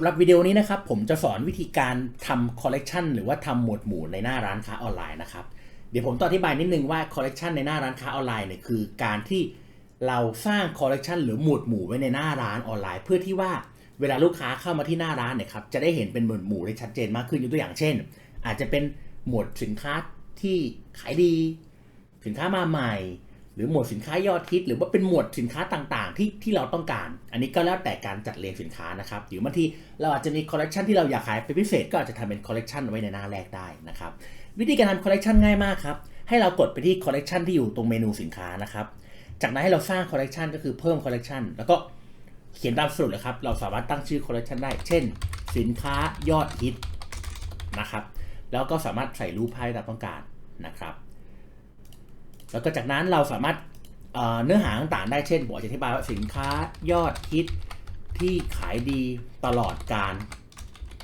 ำหรับวิดีโอนี้นะครับผมจะสอนวิธีการทำคอลเลกชันหรือว่าทำหมวดหมู่ในหน้าร้านค้าออนไลน์นะครับเดี๋ยวผมต้องอธิบายนิดนึงว่าคอลเลกชันในหน้าร้านค้าออนไลน์เนี่ยคือการที่เราสร้างคอลเลกชันหรือหมวดหมู่ไว้ในหน้าร้านออนไลน์ เพื่อที่ว่าเวลาลูกค้าเข้ามาที่หน้าร้านเนี่ยครับจะได้เห็นเป็นหมวดหมู่ได้ชัดเจนมากขึ้นยกตัวอย่างเช่น อาจจะเป็นหมวดสินค้าที่ขายดี สินค้ามาใหม่ หรือหมวดสินค้ายอดฮิตหรือว่าเป็นหมวดสินค้าต่างๆ ที่ที่เราต้องการ อันนี้ก็แล้วแต่การจัดเรียงสินค้านะครับหรือบางทีเราอาจจะมีคอลเลกชันที่เราอยากขายเป็นพิเศษก็อาจจะทำเป็นคอลเลกชันไว้ในหน้าแรกได้นะครับวิธีการทำคอลเลกชันง่ายมากครับให้เรากดไปที่คอลเลกชันที่อยู่ตรงเมนูสินค้านะครับจากนั้นให้เราสร้างคอลเลกชันก็คือเพิ่มคอลเลกชันแล้วก็เขียนตามสรุปเลยครับเราสามารถตั้งชื่อคอลเลกชันได้ เช่น สินค้ายอดฮิตนะครับแล้วก็สามารถใส่รูปภาพตาต้องการนะครับ แล้วก็จากนั้นเราสามารถเนื้อหาต่างๆได้เช่นบอกจะอธิบายว่าสินค้ายอดฮิตที่ขายดีตลอดการ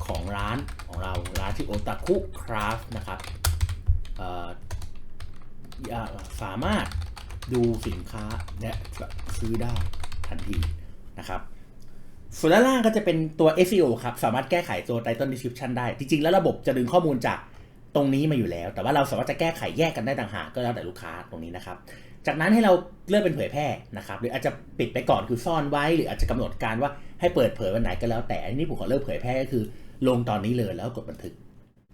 ของร้านของเราร้านที่โอตาคุคราฟนะครับสามารถดูสินค้าและซื้อได้ทันทีนะครับส่วนด้านล่างก็จะเป็นตัว SEO ครับ สามารถแก้ไขตัว Title Description ได้ จริงๆ แล้วระบบจะดึงข้อมูลจาก ตรงนี้มาอยู่แล้ว แต่ว่าเราสามารถจะแก้ไขแยกกันได้ต่างหากก็แล้วแต่ลูกค้าตรงนี้นะครับ จากนั้นให้เราเลือกเป็นเผยแพร่นะครับ หรืออาจจะปิดไปก่อนคือซ่อนไว้ หรืออาจจะกำหนดการว่าให้เปิดเผยวันไหนก็แล้ว แต่อันนี้ผมขอเลือกเผยแพร่ก็คือ ลงตอนนี้เลยแล้วกดบันทึก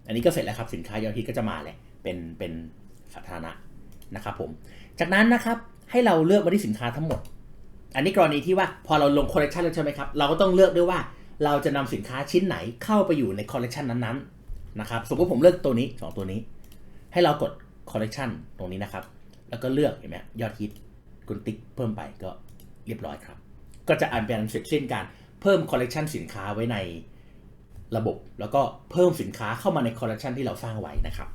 อันนี้ก็เสร็จแล้วครับสินค้ายอดฮิตก็จะมาเลยเป็นเป็นสาธารณะนะครับผม จากนั้นนะครับให้เราเลือกมาที่สินค้าทั้งหมด อันนี้กรณีที่ว่าพอเราลงคอลเลคชันแล้วใช่ไหมครับ เราก็ต้องเลือกด้วยว่าเราจะนำสินค้าชิ้นไหนเข้าไปอยู่ในคอลเลคชันนั้นๆ นะครับ สมมติผมเลือกตัวนี้สองตัวนี้ ให้เรากดคอลเลกชันตรงนี้นะครับ แล้วก็เลือกเห็นไหมยอดฮิตกุณติ๊กเพิ่มไปก็เรียบร้อยครับ ก็จะอันเป็นเสร็จสิ้นการเพิ่มคอลเลกชันสินค้าไว้ในระบบ แล้วก็เพิ่มสินค้าเข้ามาในคอลเลกชันที่เราสร้างไว้นะครับ